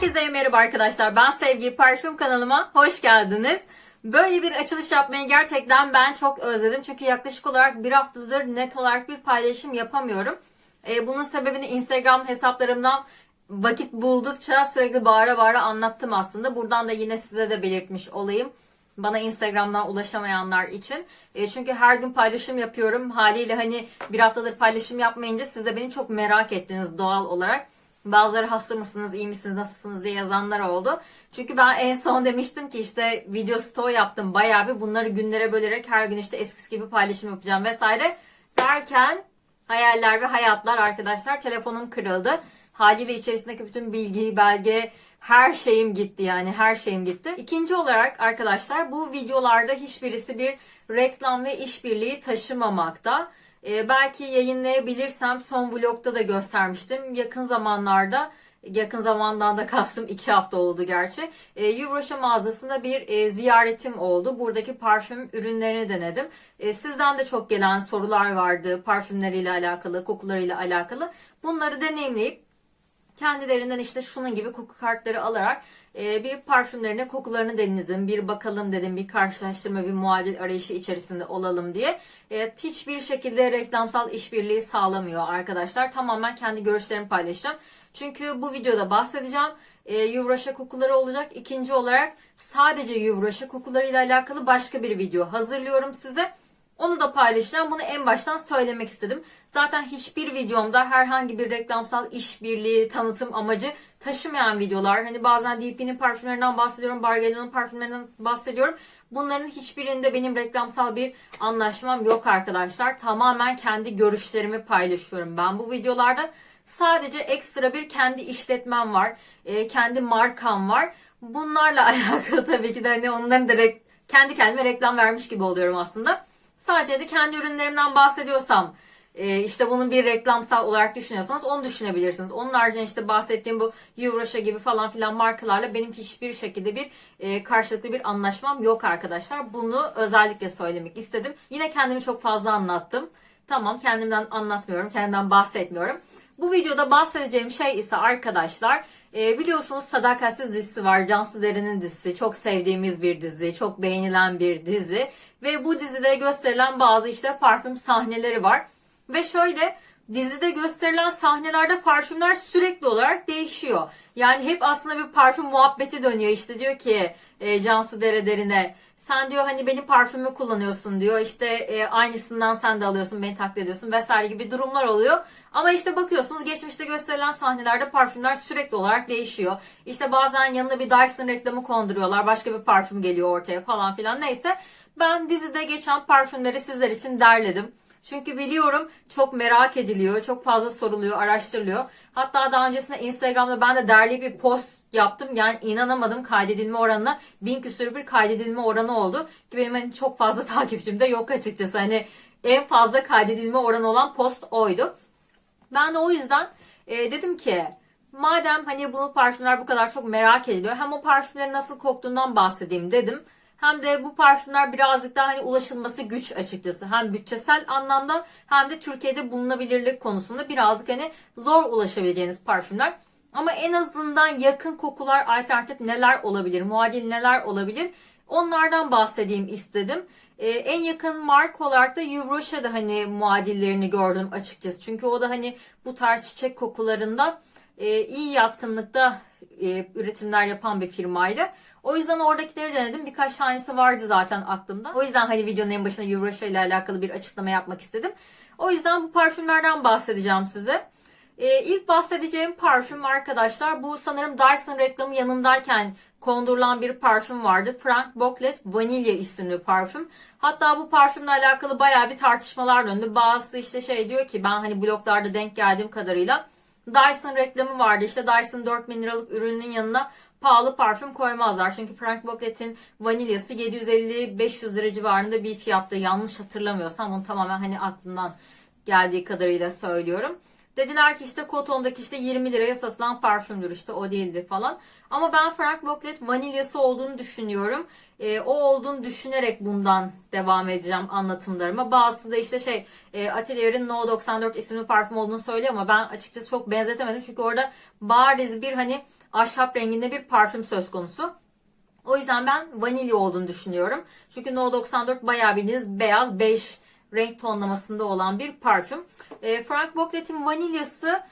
Herkese merhaba arkadaşlar. Ben Sevgi Parfüm kanalıma hoş geldiniz. Böyle bir açılış yapmayı gerçekten ben çok özledim. Çünkü yaklaşık olarak bir haftadır net olarak bir paylaşım yapamıyorum. Ee, bunun sebebini Instagram hesaplarımdan vakit buldukça sürekli bağıra bağıra anlattım aslında. Buradan da yine size de belirtmiş olayım. Bana Instagram'dan ulaşamayanlar için. E, çünkü her gün paylaşım yapıyorum. Haliyle hani bir haftadır paylaşım yapmayınca siz de beni çok merak ettiniz doğal olarak. Bazıları hasta mısınız, iyi misiniz, nasılsınız diye yazanlar oldu. Çünkü ben en son demiştim ki işte video story yaptım bayağı bir. Bunları günlere bölerek her gün işte eskisi gibi paylaşım yapacağım vesaire. Derken hayaller ve hayatlar arkadaşlar telefonum kırıldı. Haliyle içerisindeki bütün bilgi, belge, her şeyim gitti yani her şeyim gitti. İkinci olarak arkadaşlar bu videolarda hiçbirisi bir reklam ve işbirliği taşımamakta. Ee, belki yayınlayabilirsem son vlogda da göstermiştim. Yakın zamanlarda yakın zamandan da kastım iki hafta oldu gerçi. E, Yuvroşa mağazasında bir e, ziyaretim oldu. Buradaki parfüm ürünlerini denedim. E, sizden de çok gelen sorular vardı parfümleriyle alakalı, kokularıyla alakalı. Bunları deneyimleyip kendilerinden işte şunun gibi koku kartları alarak e, bir parfümlerine kokularını denedim. Bir bakalım dedim, bir karşılaştırma, bir muadil arayışı içerisinde olalım diye. E, hiçbir şekilde reklamsal işbirliği sağlamıyor arkadaşlar. Tamamen kendi görüşlerimi paylaşacağım. Çünkü bu videoda bahsedeceğim. E, yuvraşa kokuları olacak. İkinci olarak sadece yuvraşa kokularıyla alakalı başka bir video hazırlıyorum size. Onu da paylaşacağım. Bunu en baştan söylemek istedim. Zaten hiçbir videomda herhangi bir reklamsal işbirliği, tanıtım amacı taşımayan videolar. Hani bazen DP'nin parfümlerinden bahsediyorum, Bargello'nun parfümlerinden bahsediyorum. Bunların hiçbirinde benim reklamsal bir anlaşmam yok arkadaşlar. Tamamen kendi görüşlerimi paylaşıyorum ben bu videolarda. Sadece ekstra bir kendi işletmem var. e, kendi markam var. Bunlarla alakalı tabii ki de hani onların da kendi kendime reklam vermiş gibi oluyorum aslında. Sadece de kendi ürünlerimden bahsediyorsam e, işte bunun bir reklamsal olarak düşünüyorsanız onu düşünebilirsiniz. Onun haricinde işte bahsettiğim bu Yuvraşa gibi falan filan markalarla benim hiçbir şekilde bir e, karşılıklı bir anlaşmam yok arkadaşlar. Bunu özellikle söylemek istedim. Yine kendimi çok fazla anlattım. Tamam kendimden anlatmıyorum, kendimden bahsetmiyorum. Bu videoda bahsedeceğim şey ise arkadaşlar e, biliyorsunuz Sadakatsiz dizisi var. Cansu Deren'in dizisi. Çok sevdiğimiz bir dizi. Çok beğenilen bir dizi. Ve bu dizide gösterilen bazı işte parfüm sahneleri var. Ve şöyle dizide gösterilen sahnelerde parfümler sürekli olarak değişiyor. Yani hep aslında bir parfüm muhabbeti dönüyor. İşte diyor ki e, Cansu Dere derine sen diyor hani benim parfümü kullanıyorsun diyor. İşte e, aynısından sen de alıyorsun, beni taklit ediyorsun vesaire gibi durumlar oluyor. Ama işte bakıyorsunuz geçmişte gösterilen sahnelerde parfümler sürekli olarak değişiyor. İşte bazen yanına bir Dyson reklamı konduruyorlar. Başka bir parfüm geliyor ortaya falan filan. Neyse ben dizide geçen parfümleri sizler için derledim. Çünkü biliyorum çok merak ediliyor, çok fazla soruluyor, araştırılıyor. Hatta daha öncesinde Instagram'da ben de derli bir post yaptım. Yani inanamadım kaydedilme oranına. Bin küsur bir kaydedilme oranı oldu. Ki benim hani çok fazla takipçim de yok açıkçası. Hani en fazla kaydedilme oranı olan post oydu. Ben de o yüzden e, dedim ki madem hani bu parfümler bu kadar çok merak ediliyor hem o parfümlerin nasıl koktuğundan bahsedeyim dedim. Hem de bu parfümler birazcık daha hani ulaşılması güç açıkçası. Hem bütçesel anlamda hem de Türkiye'de bulunabilirlik konusunda birazcık hani zor ulaşabileceğiniz parfümler. Ama en azından yakın kokular alternatif neler olabilir, muadil neler olabilir onlardan bahsedeyim istedim. Ee, en yakın marka olarak da Yuvroşa'da hani muadillerini gördüm açıkçası. Çünkü o da hani bu tarz çiçek kokularında e, iyi yatkınlıkta e, üretimler yapan bir firmaydı. O yüzden oradakileri denedim. Birkaç tanesi vardı zaten aklımda. O yüzden hani videonun en başında Yuvroşa ile alakalı bir açıklama yapmak istedim. O yüzden bu parfümlerden bahsedeceğim size. Ee, ilk bahsedeceğim parfüm arkadaşlar bu sanırım Dyson reklamı yanındayken kondurulan bir parfüm vardı. Frank Boklet Vanilya isimli parfüm. Hatta bu parfümle alakalı bayağı bir tartışmalar döndü. Bazısı işte şey diyor ki ben hani bloglarda denk geldiğim kadarıyla Dyson reklamı vardı. İşte Dyson 4000 liralık ürünün yanına pahalı parfüm koymazlar. Çünkü Frank Boklet'in vanilyası 750-500 lira civarında bir fiyatta yanlış hatırlamıyorsam bunu tamamen hani aklımdan geldiği kadarıyla söylüyorum. Dediler ki işte Koton'daki işte 20 liraya satılan parfümdür işte o değildir falan. Ama ben Frank Boclet vanilyası olduğunu düşünüyorum. Ee, o olduğunu düşünerek bundan devam edeceğim anlatımlarıma. Bazısı da işte şey e, Atelier'in No 94 isimli parfüm olduğunu söylüyor ama ben açıkçası çok benzetemedim. Çünkü orada bariz bir hani ahşap renginde bir parfüm söz konusu. O yüzden ben vanilya olduğunu düşünüyorum. Çünkü No 94 bayağı bildiğiniz beyaz bej renk tonlamasında olan bir parfüm. E, Frank Boclet'in vanilyası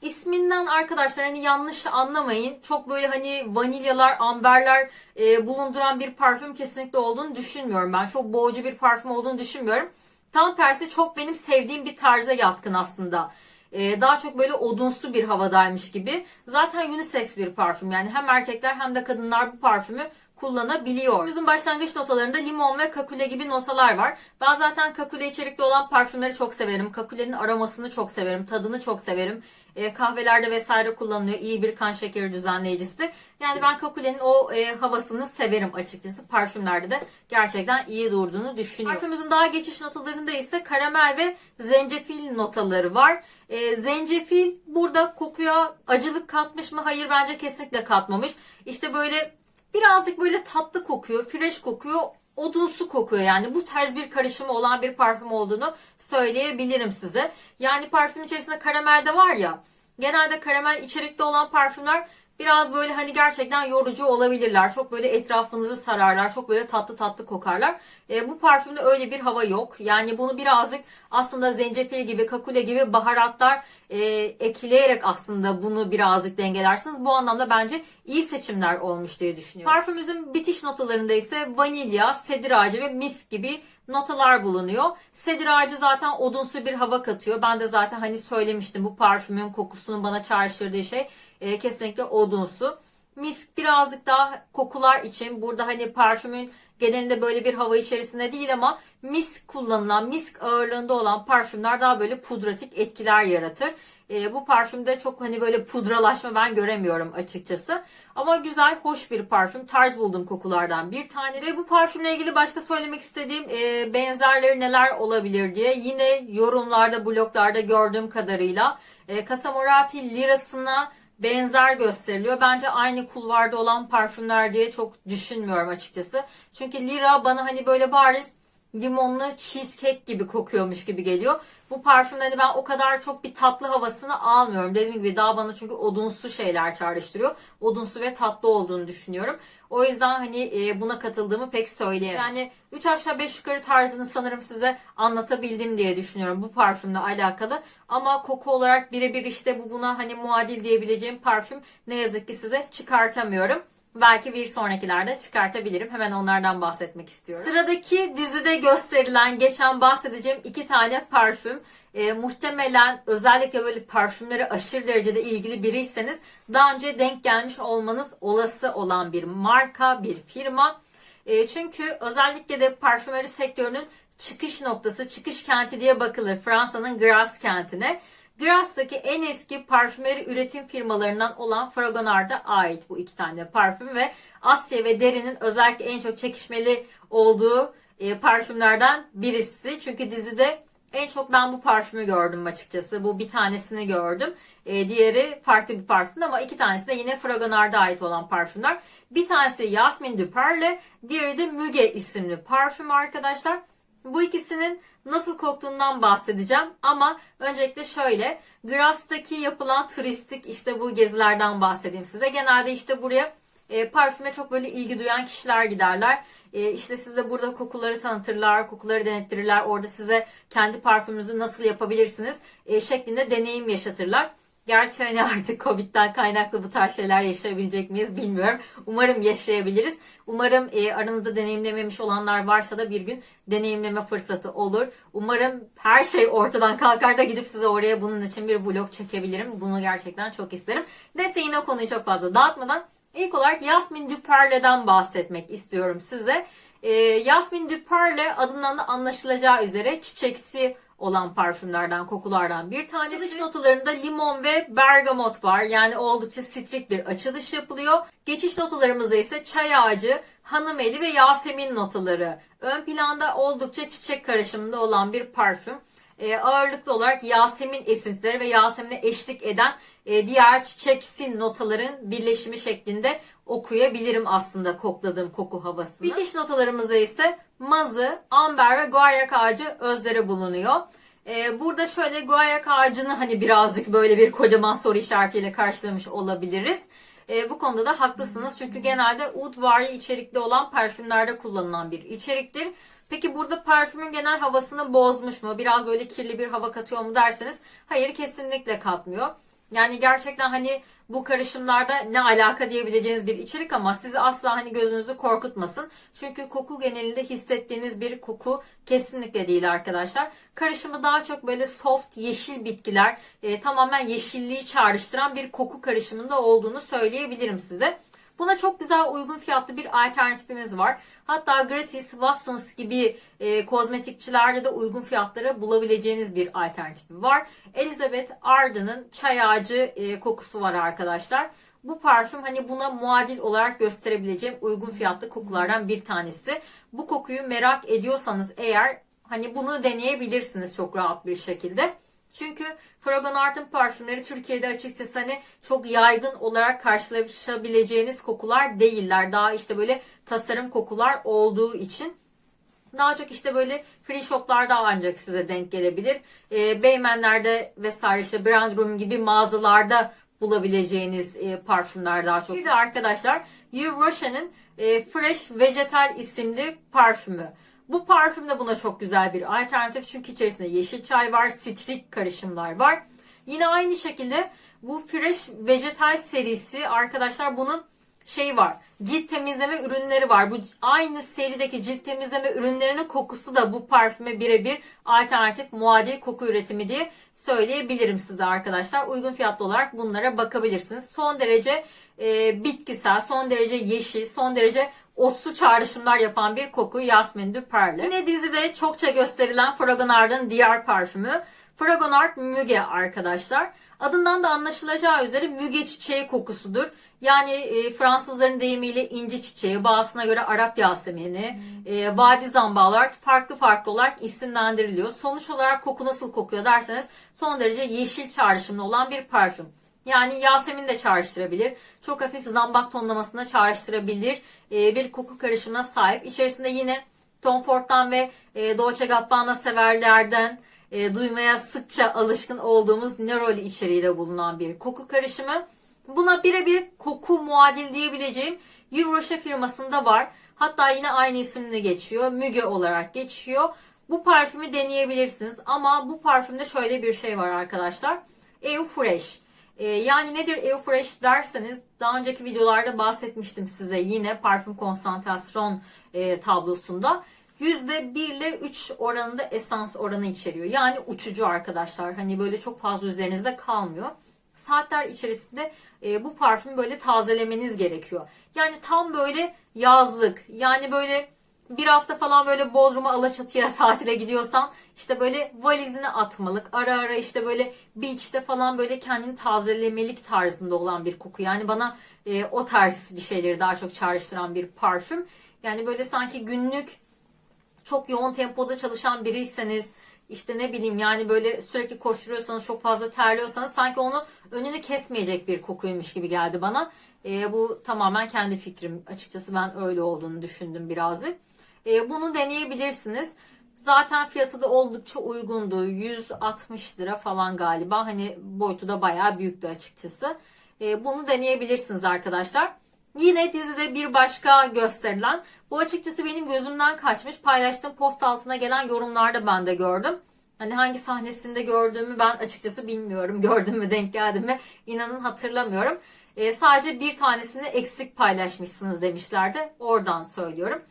isminden arkadaşlar hani yanlış anlamayın. Çok böyle hani vanilyalar, amberler e, bulunduran bir parfüm kesinlikle olduğunu düşünmüyorum ben. Çok boğucu bir parfüm olduğunu düşünmüyorum. Tam tersi çok benim sevdiğim bir tarza yatkın aslında. Ee, daha çok böyle odunsu bir havadaymış gibi. Zaten unisex bir parfüm yani hem erkekler hem de kadınlar bu parfümü kullanabiliyor. Bizim başlangıç notalarında limon ve kakule gibi notalar var. Ben zaten kakule içerikli olan parfümleri çok severim. Kakulenin aromasını çok severim. Tadını çok severim. E, kahvelerde vesaire kullanılıyor. İyi bir kan şekeri düzenleyicisidir. Yani ben kakulenin o e, havasını severim açıkçası. Parfümlerde de gerçekten iyi durduğunu düşünüyorum. Parfümümüzün daha geçiş notalarında ise karamel ve zencefil notaları var. E, zencefil burada kokuya acılık katmış mı? Hayır bence kesinlikle katmamış. İşte böyle birazcık böyle tatlı kokuyor, fresh kokuyor, odunsu kokuyor yani bu tarz bir karışımı olan bir parfüm olduğunu söyleyebilirim size. Yani parfüm içerisinde karamel de var ya genelde karamel içerikli olan parfümler biraz böyle hani gerçekten yorucu olabilirler. Çok böyle etrafınızı sararlar. Çok böyle tatlı tatlı kokarlar. E, bu parfümde öyle bir hava yok. Yani bunu birazcık aslında zencefil gibi, kakule gibi baharatlar e, ekleyerek aslında bunu birazcık dengelersiniz. Bu anlamda bence iyi seçimler olmuş diye düşünüyorum. Parfümümüzün bitiş notalarında ise vanilya, sedir ağacı ve misk gibi notalar bulunuyor. Sedir ağacı zaten odunsu bir hava katıyor. Ben de zaten hani söylemiştim bu parfümün kokusunun bana çağrıştırdığı şey e, kesinlikle odunsu. Misk birazcık daha kokular için burada hani parfümün genelinde böyle bir hava içerisinde değil ama misk kullanılan, misk ağırlığında olan parfümler daha böyle pudratik etkiler yaratır. E, bu parfümde çok hani böyle pudralaşma ben göremiyorum açıkçası. Ama güzel, hoş bir parfüm. Tarz buldum kokulardan bir tane. Ve bu parfümle ilgili başka söylemek istediğim e, benzerleri neler olabilir diye. Yine yorumlarda, bloglarda gördüğüm kadarıyla e, Casamorati lirasına benzer gösteriliyor. Bence aynı kulvarda olan parfümler diye çok düşünmüyorum açıkçası. Çünkü Lira bana hani böyle bariz limonlu cheesecake gibi kokuyormuş gibi geliyor. Bu parfümde hani ben o kadar çok bir tatlı havasını almıyorum. Dediğim gibi daha bana çünkü odunsu şeyler çağrıştırıyor. Odunsu ve tatlı olduğunu düşünüyorum. O yüzden hani e, buna katıldığımı pek söyleyemem. Yani 3 aşağı 5 yukarı tarzını sanırım size anlatabildim diye düşünüyorum bu parfümle alakalı. Ama koku olarak birebir işte bu buna hani muadil diyebileceğim parfüm ne yazık ki size çıkartamıyorum. Belki bir sonrakilerde çıkartabilirim. Hemen onlardan bahsetmek istiyorum. Sıradaki dizide gösterilen, geçen bahsedeceğim iki tane parfüm. E, muhtemelen özellikle böyle parfümlere aşırı derecede ilgili biriyseniz daha önce denk gelmiş olmanız olası olan bir marka, bir firma. E, çünkü özellikle de parfümeri sektörünün çıkış noktası, çıkış kenti diye bakılır. Fransa'nın Grasse kentine. Grass'taki en eski parfümeri üretim firmalarından olan Fragonard'a ait bu iki tane parfüm ve Asya ve Deri'nin özellikle en çok çekişmeli olduğu e, parfümlerden birisi. Çünkü dizide en çok ben bu parfümü gördüm açıkçası. Bu bir tanesini gördüm. E, diğeri farklı bir parfüm ama iki tanesi de yine Fragonard'a ait olan parfümler. Bir tanesi Yasmin Duperle, diğeri de Müge isimli parfüm arkadaşlar. Bu ikisinin nasıl koktuğundan bahsedeceğim ama öncelikle şöyle Grass'taki yapılan turistik işte bu gezilerden bahsedeyim size. Genelde işte buraya e, parfüme çok böyle ilgi duyan kişiler giderler. E, işte size burada kokuları tanıtırlar, kokuları denettirirler. Orada size kendi parfümünüzü nasıl yapabilirsiniz e, şeklinde deneyim yaşatırlar. Gerçi hani artık Covid'den kaynaklı bu tarz şeyler yaşayabilecek miyiz bilmiyorum. Umarım yaşayabiliriz. Umarım e, aranızda deneyimlememiş olanlar varsa da bir gün deneyimleme fırsatı olur. Umarım her şey ortadan kalkar da gidip size oraya bunun için bir vlog çekebilirim. Bunu gerçekten çok isterim. Neyse yine konuyu çok fazla dağıtmadan ilk olarak Yasmin Duperle'den bahsetmek istiyorum size. E, Yasmin Duperle adından da anlaşılacağı üzere çiçeksi olan parfümlerden, kokulardan bir tanesi. Açılış notalarında limon ve bergamot var. Yani oldukça sitrik bir açılış yapılıyor. Geçiş notalarımızda ise çay ağacı, hanım eli ve yasemin notaları. Ön planda oldukça çiçek karışımında olan bir parfüm. e, ağırlıklı olarak Yasemin esintileri ve Yasemin'e eşlik eden e, diğer çiçeksi notaların birleşimi şeklinde okuyabilirim aslında kokladığım koku havasını. Bitiş notalarımızda ise mazı, amber ve guayak ağacı özleri bulunuyor. Ee, burada şöyle guayak ağacını hani birazcık böyle bir kocaman soru işaretiyle karşılamış olabiliriz. Ee, bu konuda da haklısınız çünkü genelde oud vari içerikli olan parfümlerde kullanılan bir içeriktir. Peki burada parfümün genel havasını bozmuş mu? Biraz böyle kirli bir hava katıyor mu derseniz hayır kesinlikle katmıyor. Yani gerçekten hani bu karışımlarda ne alaka diyebileceğiniz bir içerik ama sizi asla hani gözünüzü korkutmasın. Çünkü koku genelinde hissettiğiniz bir koku kesinlikle değil arkadaşlar. Karışımı daha çok böyle soft yeşil bitkiler e, tamamen yeşilliği çağrıştıran bir koku karışımında olduğunu söyleyebilirim size. Buna çok güzel uygun fiyatlı bir alternatifimiz var. Hatta gratis, Watsons gibi e, kozmetikçilerde de uygun fiyatlara bulabileceğiniz bir alternatifi var. Elizabeth Arden'ın çay ağacı e, kokusu var arkadaşlar. Bu parfüm hani buna muadil olarak gösterebileceğim uygun fiyatlı kokulardan bir tanesi. Bu kokuyu merak ediyorsanız eğer hani bunu deneyebilirsiniz çok rahat bir şekilde. Çünkü Fragonard'ın parfümleri Türkiye'de açıkçası hani çok yaygın olarak karşılaşabileceğiniz kokular değiller. Daha işte böyle tasarım kokular olduğu için daha çok işte böyle free shoplarda ancak size denk gelebilir. E, Beymenler'de vesaire işte Brand Room gibi mağazalarda bulabileceğiniz e, parfümler daha çok. Bir de arkadaşlar Yves Rocher'ın e, Fresh Vegetal isimli parfümü. Bu parfüm de buna çok güzel bir alternatif çünkü içerisinde yeşil çay var, sitrik karışımlar var. Yine aynı şekilde bu Fresh Vegetal serisi arkadaşlar bunun şey var. Cilt temizleme ürünleri var. Bu aynı serideki cilt temizleme ürünlerinin kokusu da bu parfüme birebir alternatif muadil koku üretimi diye söyleyebilirim size arkadaşlar. Uygun fiyatlı olarak bunlara bakabilirsiniz. Son derece e, bitkisel, son derece yeşil, son derece otsu çağrışımlar yapan bir koku Yasmin du Perle. Yine dizide çokça gösterilen Fragonard'ın diğer parfümü Fragonard Müge arkadaşlar. Adından da anlaşılacağı üzere müge çiçeği kokusudur. Yani e, Fransızların deyimiyle inci çiçeği, bazısına göre Arap yasemini, e, zamba olarak farklı farklı olarak isimlendiriliyor. Sonuç olarak koku nasıl kokuyor derseniz son derece yeşil çağrışımlı olan bir parfüm. Yani Yasemin de çağrıştırabilir. Çok hafif zambak tonlamasına çağrıştırabilir e, bir koku karışımına sahip. İçerisinde yine Tom Ford'dan ve e, Dolce Gabbana severlerden e, duymaya sıkça alışkın olduğumuz neroli içeriğiyle bulunan bir koku karışımı. Buna birebir koku muadil diyebileceğim Rocher firmasında var. Hatta yine aynı isimle geçiyor. Müge olarak geçiyor. Bu parfümü deneyebilirsiniz. Ama bu parfümde şöyle bir şey var arkadaşlar. Eau Fresh. Ee, yani nedir Eau Fresh derseniz daha önceki videolarda bahsetmiştim size yine parfüm konsantrasyon e, tablosunda. %1 ile 3 oranında esans oranı içeriyor. Yani uçucu arkadaşlar. Hani böyle çok fazla üzerinizde kalmıyor. Saatler içerisinde e, bu parfümü böyle tazelemeniz gerekiyor. Yani tam böyle yazlık. Yani böyle bir hafta falan böyle Bodrum'a Alaçatı'ya tatile gidiyorsan işte böyle valizini atmalık. Ara ara işte böyle beach'te falan böyle kendini tazelemelik tarzında olan bir koku. Yani bana e, o tarz bir şeyleri daha çok çağrıştıran bir parfüm. Yani böyle sanki günlük çok yoğun tempoda çalışan biriyseniz işte ne bileyim yani böyle sürekli koşturuyorsanız çok fazla terliyorsanız sanki onu önünü kesmeyecek bir kokuymuş gibi geldi bana. E, bu tamamen kendi fikrim. Açıkçası ben öyle olduğunu düşündüm birazcık. E, bunu deneyebilirsiniz. Zaten fiyatı da oldukça uygundu. 160 lira falan galiba. Hani boyutu da bayağı büyüktü açıkçası. E, bunu deneyebilirsiniz arkadaşlar. Yine dizide bir başka gösterilen, bu açıkçası benim gözümden kaçmış. Paylaştığım post altına gelen yorumlarda ben de gördüm. Hani hangi sahnesinde gördüğümü ben açıkçası bilmiyorum. Gördüm mü denk geldim mi inanın hatırlamıyorum. E, sadece bir tanesini eksik paylaşmışsınız demişlerdi. Oradan söylüyorum.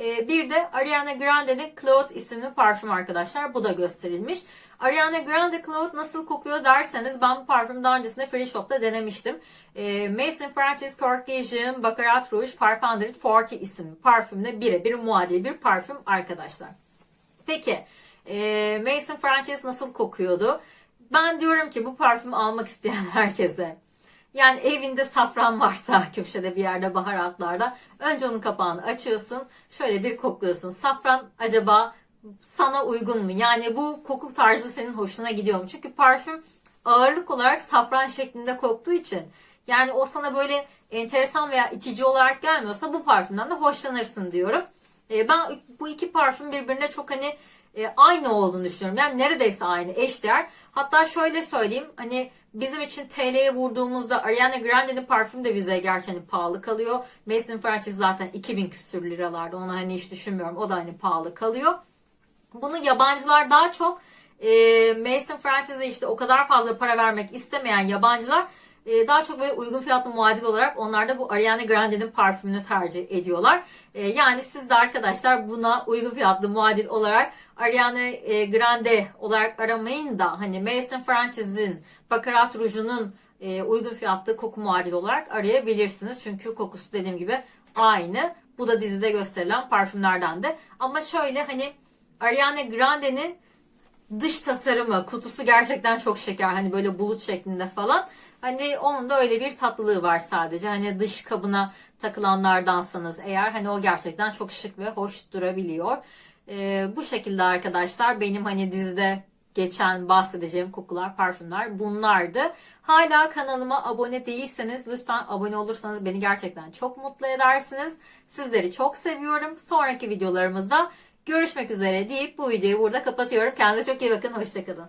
E, bir de Ariana Grande'nin Cloud isimli parfüm arkadaşlar. Bu da gösterilmiş. Ariana Grande Cloud nasıl kokuyor derseniz ben bu parfümü daha öncesinde Free Shop'ta denemiştim. E, Mason Francis Caucasian Baccarat Rouge 540 isimli parfümle birebir muadil bir parfüm arkadaşlar. Peki e, Mason Francis nasıl kokuyordu? Ben diyorum ki bu parfümü almak isteyen herkese yani evinde safran varsa köşede bir yerde baharatlarda önce onun kapağını açıyorsun. Şöyle bir kokluyorsun. Safran acaba sana uygun mu? Yani bu koku tarzı senin hoşuna gidiyor mu? Çünkü parfüm ağırlık olarak safran şeklinde koktuğu için yani o sana böyle enteresan veya itici olarak gelmiyorsa bu parfümden de hoşlanırsın diyorum. E, ben bu iki parfüm birbirine çok hani e, aynı olduğunu düşünüyorum. Yani neredeyse aynı, eşdeğer. Hatta şöyle söyleyeyim hani bizim için TL'ye vurduğumuzda Ariana Grande'nin parfümü de bize gerçekten hani pahalı kalıyor. Mason Francis zaten 2000 küsür liralarda. Onu hani hiç düşünmüyorum. O da hani pahalı kalıyor. Bunu yabancılar daha çok e, Mason Francis'e işte o kadar fazla para vermek istemeyen yabancılar e, daha çok böyle uygun fiyatlı muadil olarak onlar da bu Ariana Grande'nin parfümünü tercih ediyorlar. E, yani siz de arkadaşlar buna uygun fiyatlı muadil olarak Ariana e, Grande olarak aramayın da hani Mason Francis'in Baccarat Rouge'unun e, uygun fiyatlı koku muadil olarak arayabilirsiniz. Çünkü kokusu dediğim gibi aynı. Bu da dizide gösterilen parfümlerden de. Ama şöyle hani Ariana Grande'nin dış tasarımı, kutusu gerçekten çok şeker. Hani böyle bulut şeklinde falan. Hani onun da öyle bir tatlılığı var sadece. Hani dış kabına takılanlardansanız eğer hani o gerçekten çok şık ve hoş durabiliyor. Ee, bu şekilde arkadaşlar benim hani dizide geçen bahsedeceğim kokular, parfümler bunlardı. Hala kanalıma abone değilseniz lütfen abone olursanız beni gerçekten çok mutlu edersiniz. Sizleri çok seviyorum. Sonraki videolarımızda görüşmek üzere deyip bu videoyu burada kapatıyorum. Kendinize çok iyi bakın. Hoşçakalın.